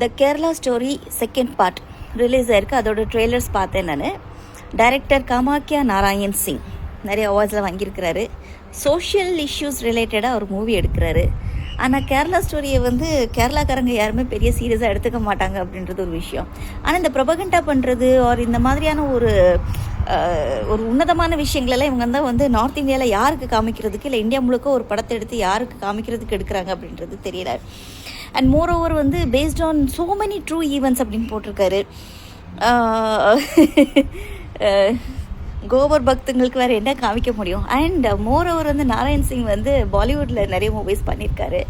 The Kerala Story second part release ஆயிருக்கு. அதோட trailers பார்த்தேன் நான். டைரக்டர் காமாக்கியா நாராயண் சிங் நிறைய அவார்ட்ஸில் வாங்கியிருக்கிறாரு. சோஷியல் இஷ்யூஸ் ரிலேட்டடாக ஒரு மூவி எடுக்கிறாரு. ஆனால் கேரளா ஸ்டோரியை வந்து கேரளாக்காரங்க யாருமே பெரிய சீரியஸாக எடுத்துக்க மாட்டாங்க அப்படின்றது ஒரு விஷயம். ஆனால் இந்த ப்ரொபகண்டா பண்ணுறது ஆர் இந்த மாதிரியான ஒரு ஒரு உன்னதமான விஷயங்களெல்லாம் இவங்க தான் வந்து நார்த் இந்தியாவில் யாருக்கு காமிக்கிறதுக்கு இல்லை இந்தியா முழுக்க ஒரு படத்தை எடுத்து யாருக்கு காமிக்கிறதுக்கு எடுக்கிறாங்க அப்படின்றது தெரியல. அண்ட் மோர் ஓவர் வந்து based on so many true events அப்படின்னு போட்டிருக்காரு. கோபர் பக்தங்களுக்கு வேறு என்ன காமிக்க முடியும்? அண்ட் மோர் ஓவர் வந்து நாராயண் சிங் வந்து பாலிவுட்டில் நிறைய மூவிஸ் பண்ணியிருக்காரு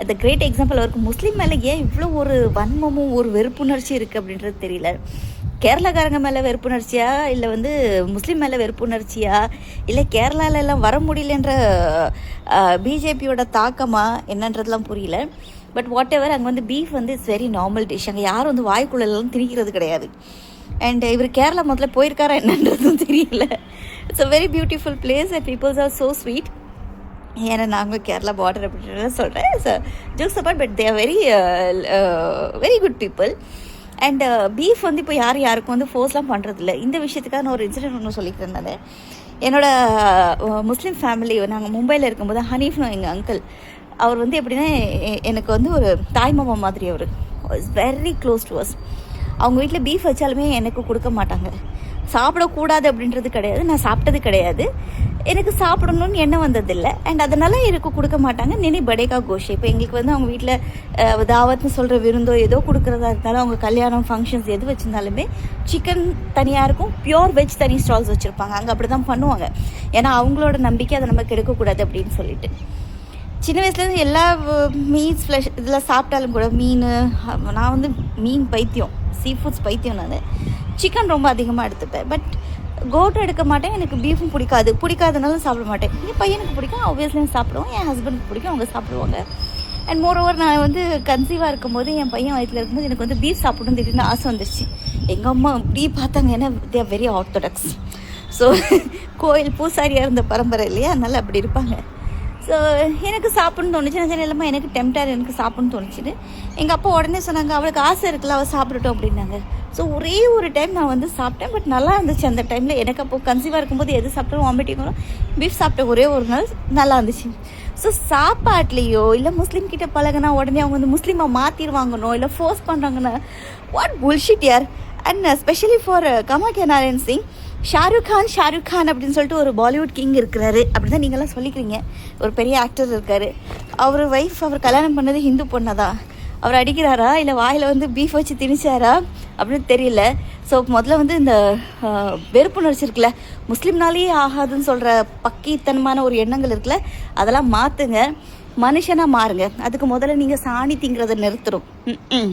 அந்த கிரேட் எக்ஸாம்பிள் அவருக்கு முஸ்லீம் மேலே ஏன் இவ்வளோ ஒரு வன்மமும் ஒரு வெறுப்புணர்ச்சி இருக்குது அப்படின்றது தெரியல. கேரளாக்காரங்க மேலே வெறுப்புணர்ச்சியா? இல்லை வந்து முஸ்லீம் மேலே வெறுப்புணர்ச்சியா? இல்லை கேரளாவிலலாம் வர முடியலன்ற பிஜேபியோட தாக்கமா? என்னன்றதுலாம் புரியல. பட் வாட் எவர் அங்கே வந்து பீஃப் வந்து இட்ஸ் வெரி நார்மல் டிஷ் அங்கே யாரும் வந்து வாய்க்குள்ளெல்லாம் திணிக்கிறது கிடையாது. அண்ட் இவர் கேரளா முதல்ல போயிருக்காரா என்னன்றதும் தெரியல. It's a very beautiful place and peoples are so sweet ஏன்னா நாங்கள் கேரளா பார்டர் அப்படின்னு சொல்கிறேன் jokes apart but they are very very good people and beef வந்து இப்போ யார் யாருக்கும் வந்து ஃபோர்ஸ்லாம் பண்ணுறதில்ல இந்த விஷயத்துக்காக நான் ஒரு இன்சிடென்ட் ஒன்று சொல்லிக்கிறேன் நான். என்னோடய முஸ்லீம் uh, ஃபேமிலி நாங்கள் மும்பையில் இருக்கும்போது ஹனீஃப்னு எங்கள் அங்கிள் அவர் வந்து எப்படின்னா எனக்கு வந்து ஒரு தாய்மாமா மாதிரி அவர். Is very close to us அவங்க வீட்டில் பீஃப் வச்சாலுமே எனக்கு கொடுக்க மாட்டாங்க. சாப்பிடக்கூடாது அப்படின்றது கிடையாது. நான் சாப்பிட்டது கிடையாது. எனக்கு சாப்பிடணும்னு எண்ணம் வந்ததில்லை. அண்ட் அதனால் எனக்கு கொடுக்க மாட்டாங்க. நினை படேகா கோஷி இப்போ எங்களுக்கு வந்து அவங்க வீட்டில் தாவத்னு சொல்கிற விருந்தோ ஏதோ கொடுக்குறதா இருந்தாலும் அவங்க கல்யாணம் ஃபங்க்ஷன்ஸ் எது வச்சுருந்தாலுமே சிக்கன் தனியாக இருக்கும். பியோர் வெஜ் தனி ஸ்டால்ஸ் வச்சுருப்பாங்க. அங்கே அப்படி தான் பண்ணுவாங்க. ஏன்னா அவங்களோட நம்பிக்கை அதை நம்ம கெடுக்கக்கூடாது அப்படின்னு சொல்லிட்டு. சின்ன வயசுலேருந்து எல்லா மீன்ஸ் ஃப்ளஷ் இதில் சாப்பிட்டாலும் கூட மீன் நான் வந்து மீன் பைத்தியம் சீ ஃபுட்ஸ் பைத்தியம் நான். சிக்கன் ரொம்ப அதிகமாக எடுத்துப்பேன். பட் கோட்டை எடுக்க மாட்டேன். எனக்கு பீஃபும் பிடிக்காது. பிடிக்காதனாலும் சாப்பிட மாட்டேன். என் பையனுக்கு பிடிக்கும். ஆப்வியஸ்லி சாப்பிடுவோம் என் ஹஸ்பண்டுக்கு பிடிக்கும். அவங்க சாப்பிடுவாங்க. அண்ட் மோர் ஓவர் நான் வந்து கன்சீவாக இருக்கும்போது என் பையன் வயிற்றில் இருக்கும்போது எனக்கு வந்து பீஃப் சாப்பிடணும் திடீர்னு ஆசை வந்துருச்சு. எங்கள் அம்மா இப்படி பார்த்தாங்க. ஏன்னா they are very orthodox so கோயில் பூசாரியாக இருந்த பரம்பரை இல்லையா? அதனால் அப்படி இருப்பாங்க. ஸோ எனக்கு சாப்பிடணும்னு தோணுச்சு. நான் சொன்னேன் எனக்கு டெம்டார் எனக்கு சாப்பிடணும்னு தோணுச்சுன்னு. எங்கள் அப்பா உடனே சொன்னாங்க அவளுக்கு ஆசை இருக்குல்ல அவள் சாப்பிடட்டும் அப்படின்னாங்க. ஸோ ஒரே ஒரு டைம் நான் வந்து சாப்பிட்டேன் பட் நல்லா இருந்துச்சு அந்த டைமில் எனக்கு அப்போ கன்சீவாக இருக்கும்போது எது சாப்பிட்டாலும் வாமிட்டிங் வரும். பீஃப் சாப்பிட்டேன் ஒரே ஒரு நாள் நல்லா இருந்துச்சு. ஸோ சாப்பாட்லேயோ இல்லை முஸ்லீம் கிட்ட பழகுனா உடனே அவங்க வந்து முஸ்லீமாக மாற்றிடுவாங்கனோ இல்லை ஃபோர்ஸ் பண்ணுறாங்கன்னா வாட் புல்ஷிட் யார்? And specially for Kamakhya Narayan Singh Shahrukh Khan Shahrukh Khan அப்படின்னு சொல்லிட்டு ஒரு பாலிவுட் கிங் இருக்கிறாரு. அப்படி தான் நீங்களாம் சொல்லிக்கிறீங்க. ஒரு பெரிய ஆக்டர் இருக்காரு. அவர் ஒய்ஃப் அவர் கல்யாணம் பண்ணது ஹிந்து பொண்ணை தான் அவர் அடிக்கிறாரா? இல்லை வாயில் வந்து பீஃப் வச்சு திணிச்சாரா? அப்படின்னு தெரியல. ஸோ முதல்ல வந்து இந்த வெறுப்புணர்ச்சி இருக்குல்ல முஸ்லீம்னாலேயே ஆகாதுன்னு சொல்கிற பக்கித்தனமான ஒரு எண்ணங்கள் இருக்குல்ல அதெல்லாம் மாற்றுங்க மனுஷனாக மாறுங்க. அதுக்கு முதல்ல நீங்கள் சாணி திங்கிறத நிறுத்துறோம். ம்